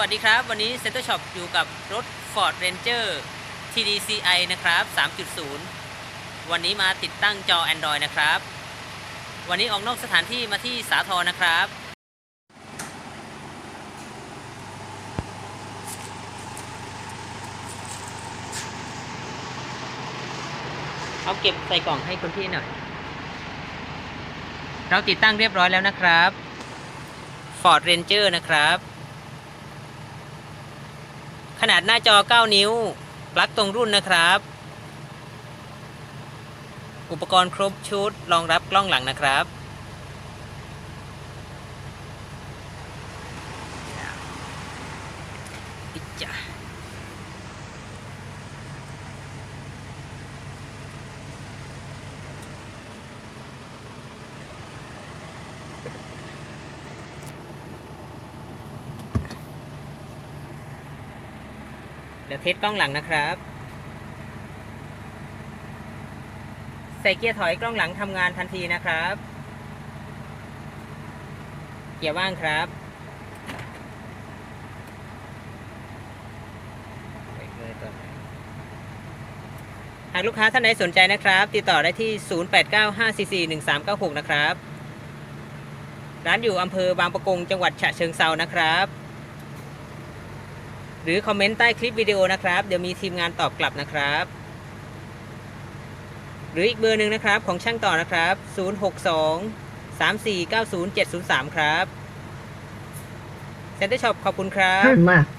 วัสดีครับ วันนี้ Center Shop อยู่กับรถ Ford Ranger TDCi นะครับ 3.0 วันนี้มาติดตั้งจอ Android นะครับ วันนี้ออกนอกสถานที่มาที่สาทรนะครับ เอาเก็บใส่กล่องให้คุณพี่หน่อย เราติดตั้งเรียบร้อยแล้วนะครับ Ford Ranger นะครับ ขนาดหน้าจอ 9 นิ้ว ปลั๊กตรงรุ่นนะครับ อุปกรณ์ครบชุด รองรับกล้องหลังนะครับอิจ๊ เดี๋ยวเทสกล้องหลังนะครับ ใส่เกียร์ถอยกล้องหลังทำงานทันทีนะครับ เกียร์ว่างครับหากลูกค้าท่านใดสนใจนะครับ ติดต่อได้ที่ 0895441396 นะครับ ร้านอยู่อำเภอบางปะกง จังหวัดฉะเชิงเซานะครับ หรือคอมเมนต์ใต้คลิปวิดีโอนะครับ เดี๋ยวมีทีมงานตอบกลับนะครับ หรืออีกเบอร์หนึ่งนะครับของช่างต่อนะครับ 062 3490 703 ครับเซ็นเตอร์ช็อปขอบคุณครับ Turn left.